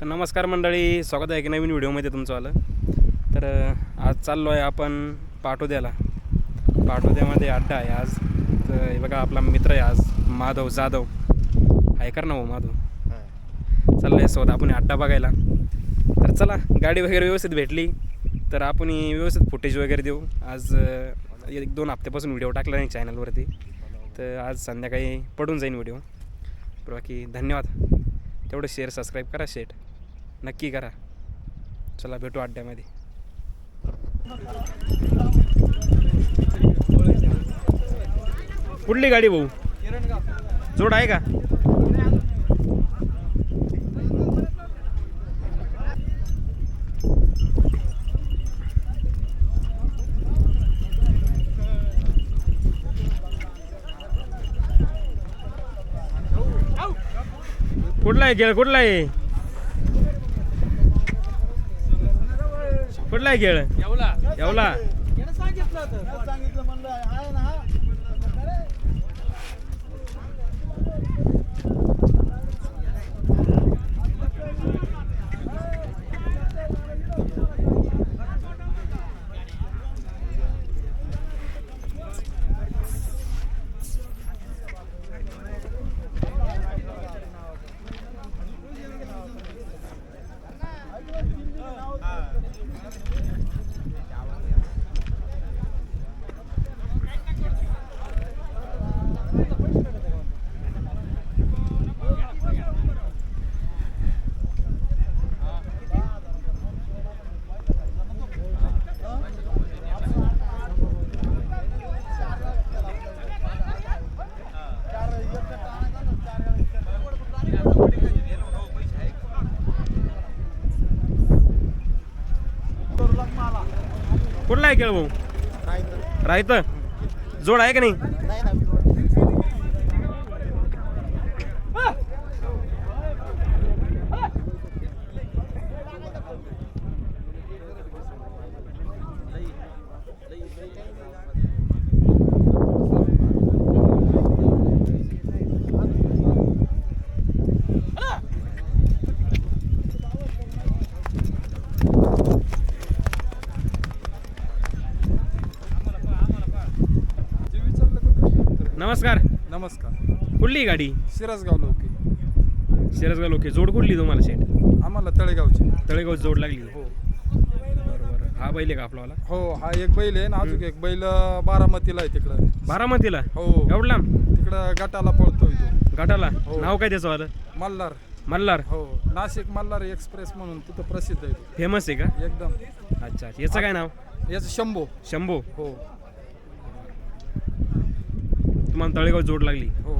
तर नमस्कार मंडळी स्वागत आहे की नवीन व्हिडिओमध्ये तुमचं आलं. तर आज चाललो आहे आपण पाटोद्याला. पाटोद्यामध्ये अड्डा आहे आज. तर हे बघा आपला मित्र आहे आज माधव जाधव. आहे कर ना हो माधव? चाललं आहे सोबत आपण अड्डा बघायला. तर चला गाडी वगैरे व्यवस्थित भेटली. तर आपण व्यवस्थित फुटेज वगैरे देऊ. आज एक दोन हप्त्यापासून व्हिडिओ टाकला नाही चॅनलवरती. तर आज संध्याकाळी पडून जाईन व्हिडिओ. बाकी धन्यवाद. तेवढं शेअर सबस्क्राईब करा शेट नक्की करा. चला भेटू अड्ड्यामध्ये. कुठली गाडी भाऊ? जोड आहे का? कुठला आहे खेळ? कुठला आहे? कुठला आहे खेळ? येवला. येवला. सांगितलं म्हणलं आहे ना? खेळ भाऊ? राहत जोड आहे का नाही? नमस्कार. नमस्कार. कुठली गाडी? सिरसगाव लोके. शिरसगाव लोके. जोड कुठली तुम्हाला शेट आम्हाला तळेगावचे. तळेगाव जोड लागली. हो. बरं बरं हा बैल आहे का आपलावाला हो हा एक बैल आहे ना अजून एक बैल अं, बारामतीला आहे तिकडं. बारामतीला? हो. एवढं लांब? तिकडं गटाला पळतोय तो. घाटाला हो. नाव काय त्याचं वालं? मल्हार. मल्हार? हो. नाशिक मल्हार एक्सप्रेस म्हणून तिथं प्रसिद्ध आहे. तो. फेमस आहे का? एकदम. अच्छा. याचं काय नाव? याचं शंभो. शंभू. हो. तुम्हाला तळेगाव जोड लागली. हो.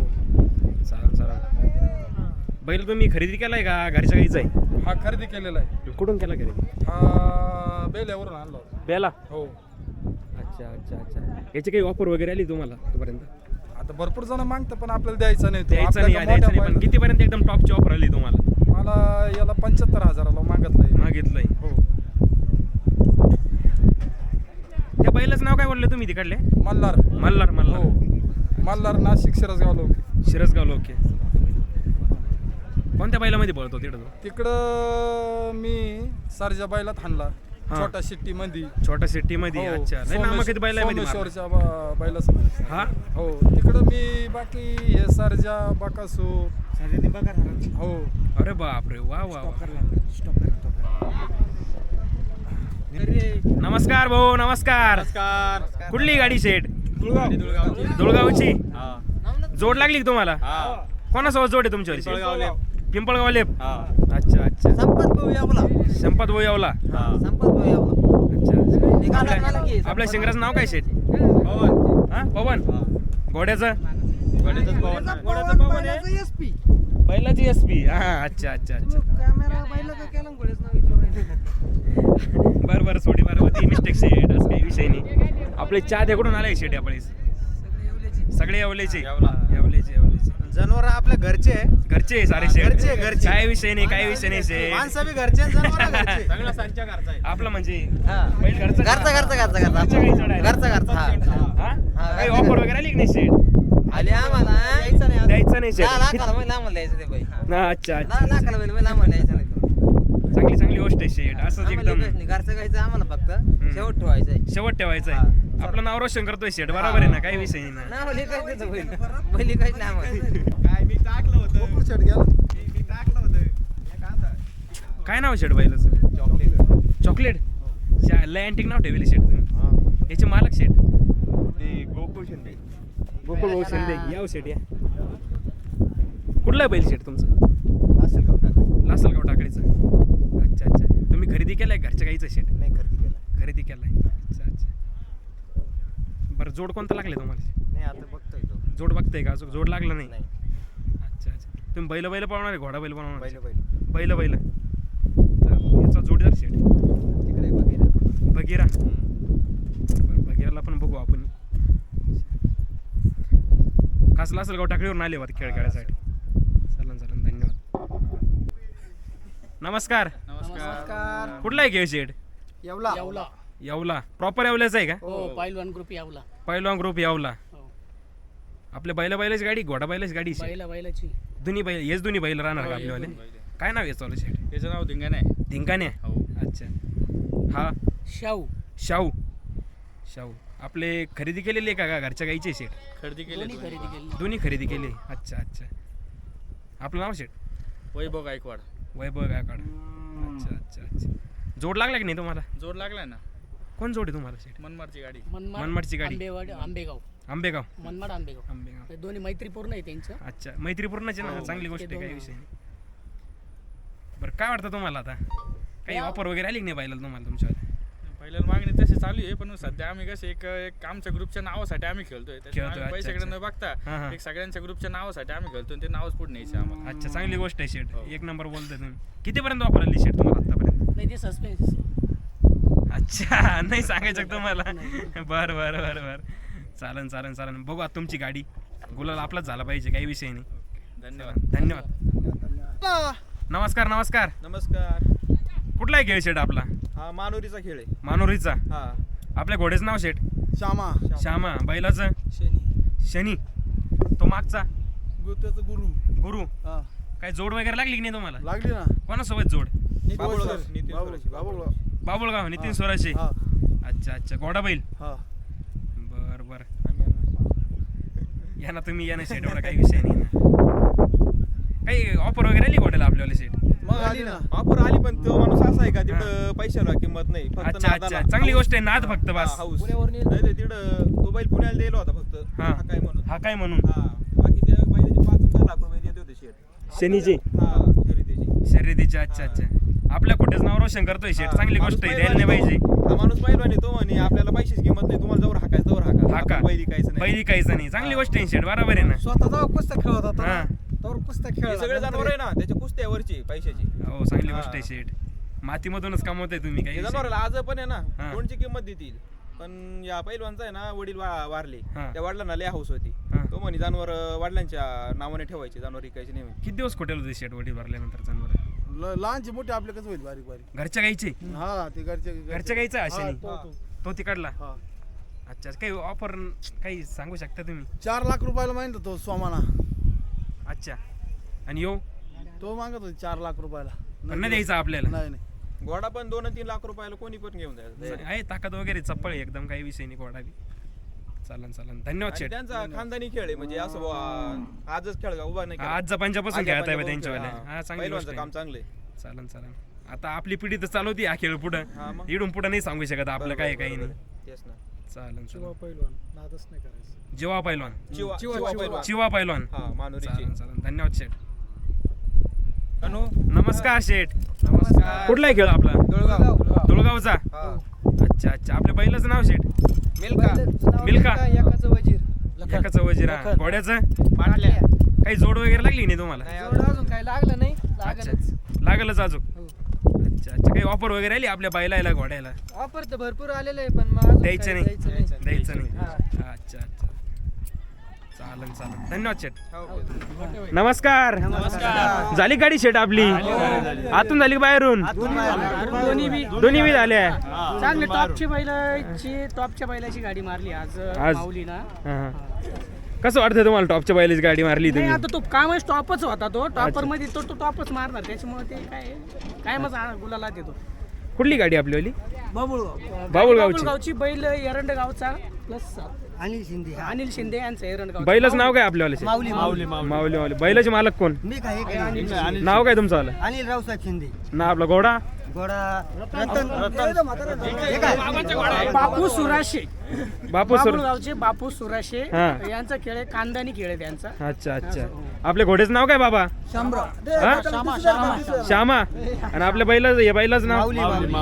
चालेल चालेल. बैल तुम्ही खरेदी केलाय का? घरच्या गाईचा आहे? हा खरेदी केलेला आहे. कुठून केला खरेदी? हा बेल्यावरून आणला होता. बेला? हो. अच्छा अच्छा अच्छा. याची काही ऑफर वगैरे आली तुम्हाला तोपर्यंत? आता भरपूर जण मागतं पण आपल्याला द्यायचा नाही. तो. द्यायचं नाही द्यायचं नाही मोठ्या पण कितीपर्यंत एकदम टॉपची ऑफर आली तुम्हाला? मला याला पंच्याहत्तर हजाराला मागितलंय. मागितलंय. हो. त्या बैलाचं नाव काय बोलले तुम्ही तिकडले? मल्हार मल्हार. हो. मल्हार नाशिक सिरसगाव लोके? शिरसगाव लोके. कोणत्या बैलामध्ये पळतो तिकडं तो? तिकडं मी सरजा बैलात हाणला. हा. छोटा शिट्टी मध्ये छोट्या सिटी मध्ये अच्छा. नाही नामा किती सोमेश्वरच्या ब- बैलासमोर हा? हो. तिकडं मी बाकी हे सरजा बकासू. हो. अरे बाप रे वा वा. वा. नमस्कार भाऊ नमस्कार. नमस्कार. कुठली गाडी शेट हा. जोड लागली का तुम्हाला? हा. कोणासोबत जोड आहे तुमच्यावर पिंपळगाव लेप. हा. अच्छा अच्छा. संपत भाऊ यावला. संपत भाऊ यावला. हा. संपत भाऊ यावला. अच्छा. आपल्या शिंगराचं नाव काय शेट पवन. हा? पवन? हा. घोड्याचं? पवन. घोड्याचं बैलाचं एस पी हा अच्छा अच्छा अच्छा. बरं बरं सोडी बरं होती मिस्टेक शेट असं काही विषय नाही. आपले चहा कुठून आले शेट यावेळेस सगळे येवलेचे. येवला. येवलेचे येवलेचे. जनावर आपल्या घरचे. आहे. घरचे आहे सारे घरचे, घरचे. काय विषय नाही काय विषय नाही शेट. माणसं बी घरचे सगळं आपलं म्हणजे? हा. घरचा घरचा घरचा घरचा घरचा. घरचा घरचा हा. हा? हा, काही ऑफर वगैरे आली की नाही शेट? आले आम्हाला. द्यायचं नाही द्यायचं नाही शेट. लाखाला द्यायचं ते ना अच्छा लाखाला द्यायचं नाही चांगली चांगली गोष्ट आहे शेट. एकदम. नाही. घरचं खायचं आम्हाला फक्त. शेवट ठेवायचं आहे. शेवट ठेवायचं. आहे. आपलं नाव रोशन करतोय शेट बरोबर आहे ना? काही विषय नाही ना. बैल आम्हाला काय मी टाकलं होतं. गोकुळ शेट गेला मी मी टाकलं होतं. काय नाव शेट बैलाचं चॉकलेट. चॉकलेट? शा- लय अँटिक नाव ठेवले शेट तुम्ही. याचे मालक शेट. ते गोकुळ शिंदे. गोकुळ भाऊ शिंदे. या हो शेट या. कुठला आहे बैल शेट तुमचं? असेल का टाक लासलगाव टाकडीचं अच्छा अच्छा. तुम्ही खरेदी केलाय घरच्या गाईचं शेट? नाही खरेदी केला खरेदी केलाय. बरं जोड कोणता लागले तुम्हाला? नाही आता बघतोय तो. जोड बघताय का? अजून जोड लागला नाही? नाही. अच्छा अच्छा. तुम्ही बैल बैल पावणार आहे घोडा बैल पावणार बैल बैल. बैल बैल. तर याचा जोडीदार शेट तिकडे बघेल बगीरा बरं बगीराला पण बघू आपण. खास लासलगाव टाकडीवरून आले होते खेळ खेळायसाठी. चालन चालन धन्यवाद. नमस्कार. नमस्कार. कुठला आहे खेळ शेट येवला. यावला. येवला. प्रॉपर येवल्याचा आहे का? हो पहिलवान ग्रुप यावला. पहिलवान ग्रुप येवला. हो. आपल्या बैला बैलाची गाडी घोडा बैलाची गाडी शेट बैला बैलाची दोन्ही बैल हेच दोन्ही बैल राहणार का आपल्यावाले? काय नाव आहे चालू शेट याचं नाव धिंगाण आहे. धिंकाने हो. अच्छा. हा? शाहू. शाहू. शाहू. आपले खरेदी केलेली आहे का का घरच्या गाईचे शेट खरेदी दोन्ही खरेदी केली दोन्ही खरेदी केली अच्छा अच्छा. आपलं नाव शेट वैभव गायकवाड. वैभव गायकवाड. अच्छा अच्छा अच्छा. जोड लागला की नाही तुम्हाला? जोड लागलाय ना. कोण जोड आहे तुम्हाला शेट मनमारची गाडी. मनमाड मनमाडची गाडी. आंबेवाड आंबेगाव. आंबेगाव. मनमाड आंबेगाव. आंबेगाव. हे दोन्ही मैत्रीपूर्ण आहे त्यांचं. अच्छा मैत्रीपूर्णच आहे ना हो, चांगली ते गोष्ट आहे काही विषय नाही. बरं काय वाटतं तुम्हाला आता? काही ऑफर वगैरे आली की नाही पाहिलं तुम्हाला तुमच्या पहिल्याला मागणी तशी चालू आहे पण सध्या आम्ही कसं एक एक आमच्या ग्रुपच्या नावासाठी आम्ही खेळतोय. त्याच्यामुळे खेळतोय, आम्ही अच्छा, पैशाकडे न. हा, हा. बघता एक सगळ्यांच्या ग्रुपच्या नावासाठी आम्ही खेळतोय आणि ते नावच पुढे न्यायचे आम्हाला. अच्छा चांगली गोष्ट आहे शेट हो. एक नंबर बोलतोय तुम्ही. कितीपर्यंत ऑफर आली शेट तुम्हाला आतापर्यंत? नाही ते सस्पेन्स अच्छा नाही सांगायचं तुम्हाला. बर बर बर बर. चालन चालन चालन. बघू आता तुमची गाडी गुलाल आपलाच झाला पाहिजे काही विषय नाही. धन्यवाद. धन्यवाद. नमस्कार नमस्कार. नमस्कार. कुठला आहे खेळ शेट आपला? हा मानोरीचा खेळ आहे. मानोरीचा? हा. आपल्या घोड्याचं नाव शेट? श्यामा. श्यामा. बैलाचं? शनी. तो मागचा? गुरु. गुरु. हा. काय जोड वगैरे लागली की नाही तुम्हाला? लागली ना. कोणासोबत जोड? बाबुळगाव, नितीन बाबुळ- सोराशी, बाबुळगाव. नितीन. स्वराशे हा. अच्छा अच्छा. घोडा बैल. हा. बर बर. आम्ही. या ना तुम्ही या ना शेट एवढा काही विषय नाही ना. काही ऑफर वगैरे आली घोड्याला आपल्याला शेट मग आली ना. ऑफर आली पण तो माणूस असा आहे का तिकडं पैशाला किंमत नाही फक्त अच्छा अच्छा. नादाला. चांगली. गोष्ट आहे नाद फक्त हा, बस हाऊस. पुण्यावर नेलं. नाही नाही, तिकडं तो बैल पुण्याला दिला होता फक्त. हा. हा काय म्हणून. हा काय म्हणून? हा. बाकी त्या बैलाचे पाच आणि दहा लाख रुपये देत होते शेट शनीचे हा शर्यतीचे. शर्यतीचे अच्छा अच्छा. आपल्या खोट्याच नाव रोशन करतोय शेट हा, चांगली गोष्ट आहे द्यायला नाही पाहिजे. हा माणूस पहिलवान आहे तो म्हणे आपल्याला पैशाची किंमत नाही तुम्हाला जवळ हाकायचं जवळ हाका. हा का आपण बैली काहीच नाही. पहिली काहीच नाही. चांगली गोष्ट आहे शेट बरोबर आहे ना. स्वतः जेव्हा कुस्त्या खेळत होता हा. ना त्यावर कुस्त्या खेळ हे सगळे जनावर आहे ना त्याच्या कुस्त्यावरची पैशाची. हो चांगली हा. गोष्ट आहे शेट मातीमधूनच कमवताय तुम्ही काही हे विषय. जनावराला आज पण आहे हा. ना दोनची किंमत देतील? पण या पहिलवानचा आहे ना वडील वा- वारले. हा. त्या वडिलांना लय हाऊस होती. हा. तो म्हणे जनावर वडिलांच्या नावाने ठेवायचे जनावर विकायचे नाही. किती दिवस खोटेल होते शेट वडील भरल्यानंतर जनावर? ल- लहानची मोठी आपले कसं होईल बारीक बारीक? घरच्या गाईचे? हा ते घरचे घरच्या गाईचा हा, आशेने तो- तो. तो तिकडला? हा. अच्छा काही ऑफर काही सांगू शकता तुम्ही? चार लाख रुपयाला माहिती तो सोमाना. अच्छा. आणि यो? तो मागत होता चार लाख रुपयाला. पण नाही द्यायचा आपल्याला? नाही नाही. घोडा पण दोन तीन लाख रुपयाला कोणी पण घेऊन जायचं. आहे ताकद वगैरे चप्पळ आहे एकदम काही विषय नाही घोडा बी चालन चालन. धन्यवाद आणि शेट त्यांचा खानदानी खेळ आहे म्हणजे असं बुवा, आजच खेळ का उभा नाही. आज जपानच्यापासून आज खेळताय जपानच्या बा पासून त्यांच्यावाले खेळ, हा. हा चांगली पहिलवानचं काम आहे. चांगलं चालन चालन. आता आपली पिढी तर चालवती हा खेळ पुढं. मग. इडून पुढं नाही सांगू शकत आपलं काय काही बरोबर, नाही. बरोबर. तेच ना. चालन चालन. पहिलवान नादच नाही करायचं. जेव्हा पैलवान. चिवा चिवा- चिवा चिवा. पहिलवान. चिवा पैलवान. हा मानुरीची. चालन चालन. धन्यवाद शेठ. अनु? नमस्कार शेठ. नमस्कार. कुठला आहे खेळ आपला? दुळगाव. दुळगावचा? हा. अच्छा अच्छा. आपल्या बैलाचं नाव शेठ? मिल्का मिल्का. एकाचं वजीर. एकाचं वजीर हा. घोड्याचं? पाटल्या. काही जोड वगैरे लागली नाही तुम्हाला? अजून काय लागलं नाही लागलच. लागलच अजून? हो. अच्छा अच्छा. काही ऑफर वगैरे आली आपल्या बैलाला घोड्याला? ऑफर तर भरपूर आलेलं आहे पण द्यायचं काही नाही. द्यायचं नाही. अच्छा. चालन चालन. धन्यवाद शेठ. हो. नमस्कार. नमस्कार. झाली गाडी शेट आपली? आतून झाली का बाहेरून? दोन्ही बी झाल्या. चांगले टॉपची बैलाची टॉपच्या बैलाची गाडी मारली आज आज. माऊली ना हा. कसं वाटतं तुम्हाला टॉपच्या बैलाची गाडी मारली नाही तुम्ही? आता तो काम टॉपच होता तो. टॉपरमध्ये तो तो टॉपच मारणार. त्याच्यामुळे ते काय काय मग गुलाला देतो कुठली गाडी आपलीवाली बाबुळगाव. बाबुळगावची. गावची बैल एरंड गावचा प्लस अनिल शिंदे. अनिल शिंदे यांचं बैलाच नाव काय आपल्यावाले माऊली माऊली. माऊली. माऊली बैलाचे मालक कोण? मी काय हे काय? नाव काय तुमचं आलं? अनिल रावसाहेब शिंदे. ना आपला घोडा? गोडा रतन. हे काय? बापू सुराशे. बापू सर बाबुळगावचे बापू सुराशे. हा. यांचा खेळ आहे कांदानी खेळ आहे त्यांचा. अच्छा अच्छा. आपल्या घोड्याचं नाव काय बाबा? हा? श्यामा आणि आपल्या बैला हे बैलाच नाव?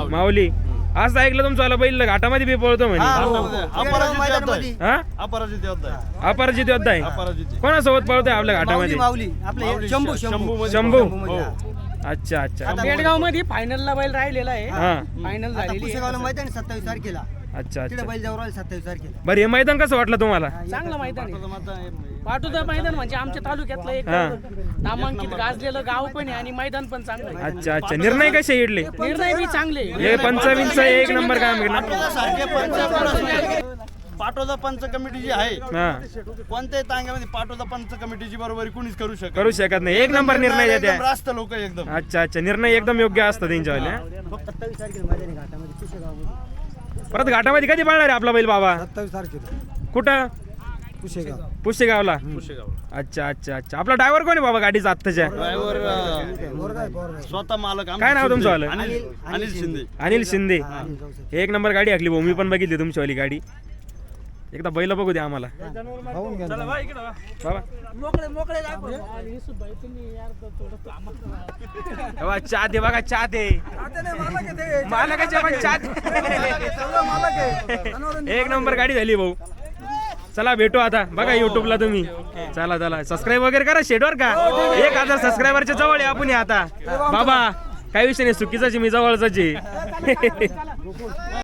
माऊली. असं ऐकलं तुमचं आलं बैल घाटामध्ये बी पळतो म्हणे. मैदानामध्ये. हा? अपराजित योद्धा अपराजित योद्धा आहे. कोणासोबत पळतोय आपल्या घाटामध्ये? शंभू शंभू. शंभू मध्ये, हा. अच्छा अच्छा. बेडगावमध्ये फायनलला बैल राहिलेला आहे. हा. फायनल झालेली सत्तावीस तारखेला. अच्छा तिकडे अच्छा. बैल जवळ आले सत्तावीस तारखेला. बरं हे मैदान कसं वाटलं तुम्हाला? चांगलं मैदान आहे. पाटोदा मैदान म्हणजे आमच्या तालुक्यातलं एक हा. नामांकित गाजलेलं गाव पण आहे आणि मैदान पण चांगलं आहे. अच्छा अच्छा. निर्णय कसे इडले? निर्णय बी चांगले हे पंचावीस एक नंबर काम केलं. पाटोदा पंच कमिटी जी आहे हा. कोणत्याही तांग्यामध्ये पाटोदा पंच कमिटीची बरोबरी कुणीच करू शकत करू शकत नाही. एक नंबर निर्णय एकदम देते रास्त लोक एकदम. अच्छा अच्छा. निर्णय एकदम योग्य असतो त्यांच्यावाले हा? सत्तावीस तारखेला मैदान घाटामध्ये परत घाटामध्ये कधी पळणार आहे आपला बैल बाबा? सत्तावीस तारखेला. कुठं? पुशेगाव. पुशेगावला? अच्छा अच्छा अच्छा. आपला ड्रायव्हर कोण आहे बाबा गाडीचा आत्ताच्या? ड्रायव्हर स्वतः मालक आमचे काय नाव तुमचं शिंदे. वालं? अनिल अनिल शिंदे. अनिल शिंदे. एक नंबर गाडी आखली भाऊ. मी पण बघितली तुमच्यावाली गाडी. एकदा बैल बघू द्या आम्हाला. बाबा. बाबा चहा दे बघा चहा दे. मालकाच्या पण चहा. एक नंबर गाडी झाली भाऊ. चला भेटू आता. बघा युट्यूबला तुम्ही. चला चला. सबस्क्राईब वगैरे करा शेडवर का? एक हजार सबस्क्रायबरच्या जवळ आहे आपण हे आता. बाबा काही विषय नाही चुकीचाच आहे, मी जवळचाच आहे.